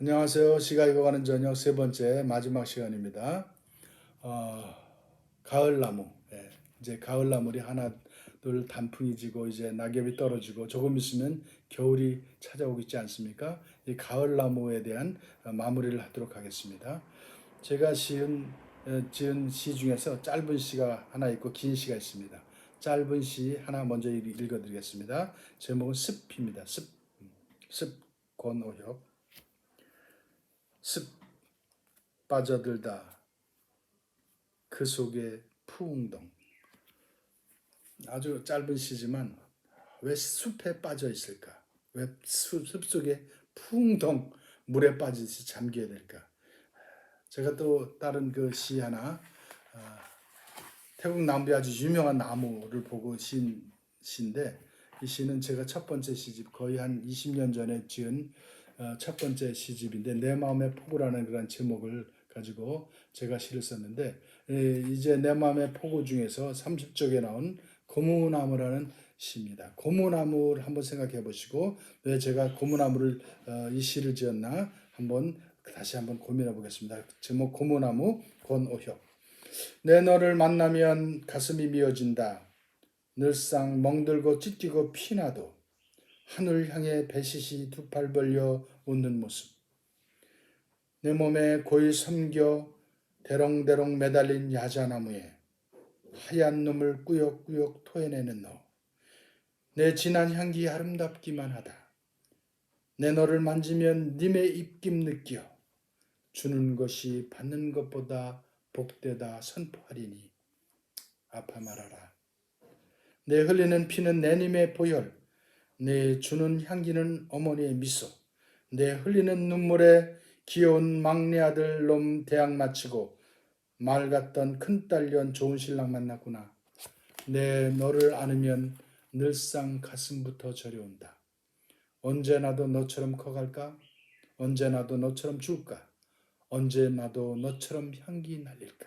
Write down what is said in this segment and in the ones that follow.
안녕하세요. 시가 익어가는 저녁 세 번째 마지막 시간입니다. 어, 가을나무. 예, 이제 가을나물이 하나 둘 단풍이 지고 이제 낙엽이 떨어지고 조금 있으면 겨울이 찾아오겠지 않습니까? 이 가을나무에 대한 어, 마무리를 하도록 하겠습니다. 제가 어, 지은 시 중에서 짧은 시가 하나 있고 긴 시가 있습니다. 짧은 시 하나 먼저 읽- 읽어드리겠습니다. 제목은 습입니다. 습, 습 권오혁. 습 빠져들다 그 속에 푸웅동 아주 짧은 시지만 왜 숲에 빠져 있을까? 왜숲 속에 푸웅동 물에 빠지듯이 잠겨야 될까? 제가 또 다른 그 시 하나 아, 태국 남부의 아주 유명한 나무를 보고 신 시인데 이 시는 제가 첫 번째 시집 거의 한 20년 전에 지은 어, 첫 번째 시집인데 내 마음의 폭우라는 그런 제목을 가지고 제가 시를 썼는데 에, 이제 내 마음의 폭우 중에서 30쪽에 나온 고무나무라는 시입니다. 고무나무를 한번 생각해 보시고 왜 제가 고무나무를 어, 이 시를 지었나 한번 다시 한번 고민해 보겠습니다. 제목 고무나무 권오혁 내 너를 만나면 가슴이 미어진다. 늘상 멍들고 찢기고 피나도 하늘 향해 배시시 두 팔 벌려 웃는 모습. 내 몸에 고이 섬겨 대롱대롱 매달린 야자나무에 하얀 놈을 꾸역꾸역 토해내는 너. 내 진한 향기 아름답기만 하다. 내 너를 만지면 님의 입김 느껴. 주는 것이 받는 것보다 복되다 선포하리니 아파 말아라. 내 흘리는 피는 내 님의 보혈, 내 주는 향기는 어머니의 미소, 내 흘리는 눈물에 귀여운 막내 아들 놈 대학 마치고 말 같던 큰딸년 좋은 신랑 만났구나. 내 너를 안으면 늘상 가슴부터 저려온다. 언제 나도 너처럼 커갈까? 언제 나도 너처럼 줄까? 언제 나도 너처럼 향기 날릴까?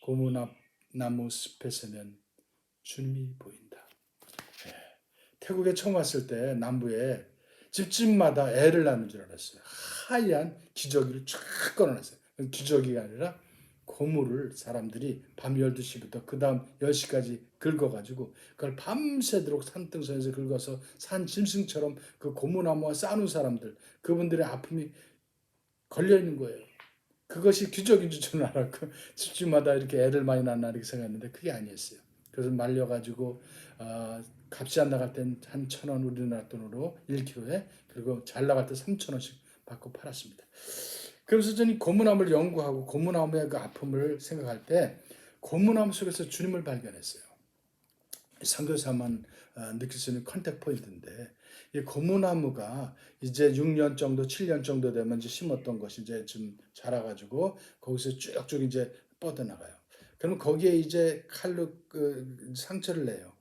고무나무 숲에 서면 주님이 보인다. 예. 태국에 처음 왔을 때 남부에 집집마다 애를 낳는 줄 알았어요. 하얀 기저귀를 쫙 꺼내놨어요. 기저귀가 아니라 고무를 사람들이 밤 12시부터 그 다음 10시까지 긁어가지고 그걸 밤새도록 산등선에서 긁어서 산 짐승처럼 그 고무나무와 싸는 사람들 그분들의 아픔이 걸려있는 거예요. 그것이 귀족인 줄 저는 알았고 집집마다 이렇게 애를 많이 낳나 이렇게 생각했는데 그게 아니었어요. 그래서 말려가지고 어, 값이 안 나갈 땐 한 천 원 우리나라 돈으로 1kg에 그리고 잘 나갈 때 3천 원씩 받고 팔았습니다. 그래서 저는 고무나무를 연구하고 고무나무의 그 아픔을 생각할 때 고무나무 속에서 주님을 발견했어요. 선교사만 어, 느낄 수 있는 컨택 포인트인데 이 고무나무가 이제 6년 정도, 7년 정도 되면 이제 심었던 것이 이제 좀 자라가지고 거기서 쭉쭉 이제 뻗어나가요. 그러면 거기에 이제 칼로 그 상처를 내요.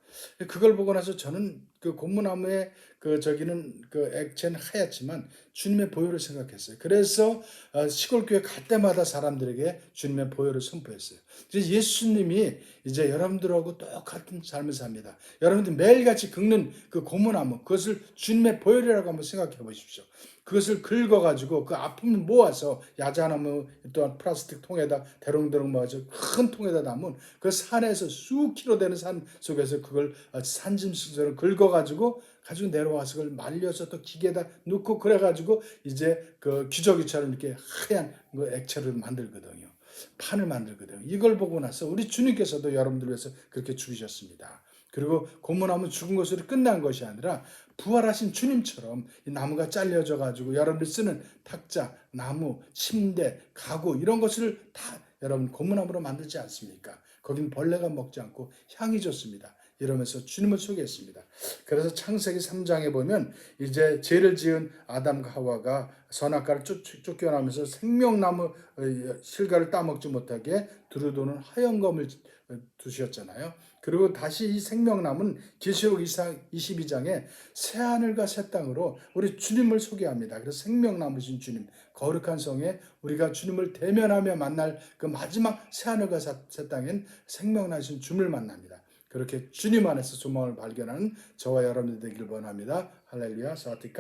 그걸 보고 나서 저는 그 고무나무의 그 저기는 그 액체는 하얗지만 주님의 보혈을 생각했어요. 그래서 어, 시골 교회 갈 때마다 사람들에게 주님의 보혈을 선포했어요. 이제 예수님이 이제 여러분들하고 똑같은 삶을 삽니다. 여러분들 매일같이 긁는 그 고무나무 그것을 주님의 보혈이라고 한번 생각해 보십시오. 그것을 긁어가지고 그 아픔을 모아서 야자나무 또한 플라스틱 통에다 대롱대롱 모아서 큰 통에다 담은 그 산에서 수 킬로 되는 산 속에서 그걸 산짐승처럼 긁어가지고 가지고 내려와서 그걸 말려서 또 기계에다 넣고 그래가지고 이제 그 기저귀처럼 이렇게 하얀 그 액체를 만들거든요. 판을 만들거든요. 이걸 보고 나서 우리 주님께서도 여러분들 위해서 그렇게 죽으셨습니다. 그리고 고문나무 죽은 것으로 끝난 것이 아니라 부활하신 주님처럼 이 나무가 잘려져 가지고 여러분들이 쓰는 탁자, 나무, 침대, 가구 이런 것을 다 여러분 고무나무로 만들지 않습니까? 거긴 벌레가 먹지 않고 향이 좋습니다. 이러면서 주님을 소개했습니다. 그래서 창세기 3장에 보면 이제 죄를 지은 아담과 하와가 선악과를 쫓, 쫓겨나면서 생명나무 어, 실과를 따먹지 못하게 두루도는 하얀 검을 두셨잖아요. 그리고 다시 이 생명나무는 계시록 22장에 새 하늘과 새 땅으로 우리 주님을 소개합니다. 그래서 생명나무신 주님, 거룩한 성에 우리가 주님을 대면하며 만날 그 마지막 새 하늘과 새 땅엔 생명나신 주님을 만납니다. 그렇게 주님 안에서 소망을 발견하는 저와 여러분들 되기를 원합니다. 할렐루야, 사티카.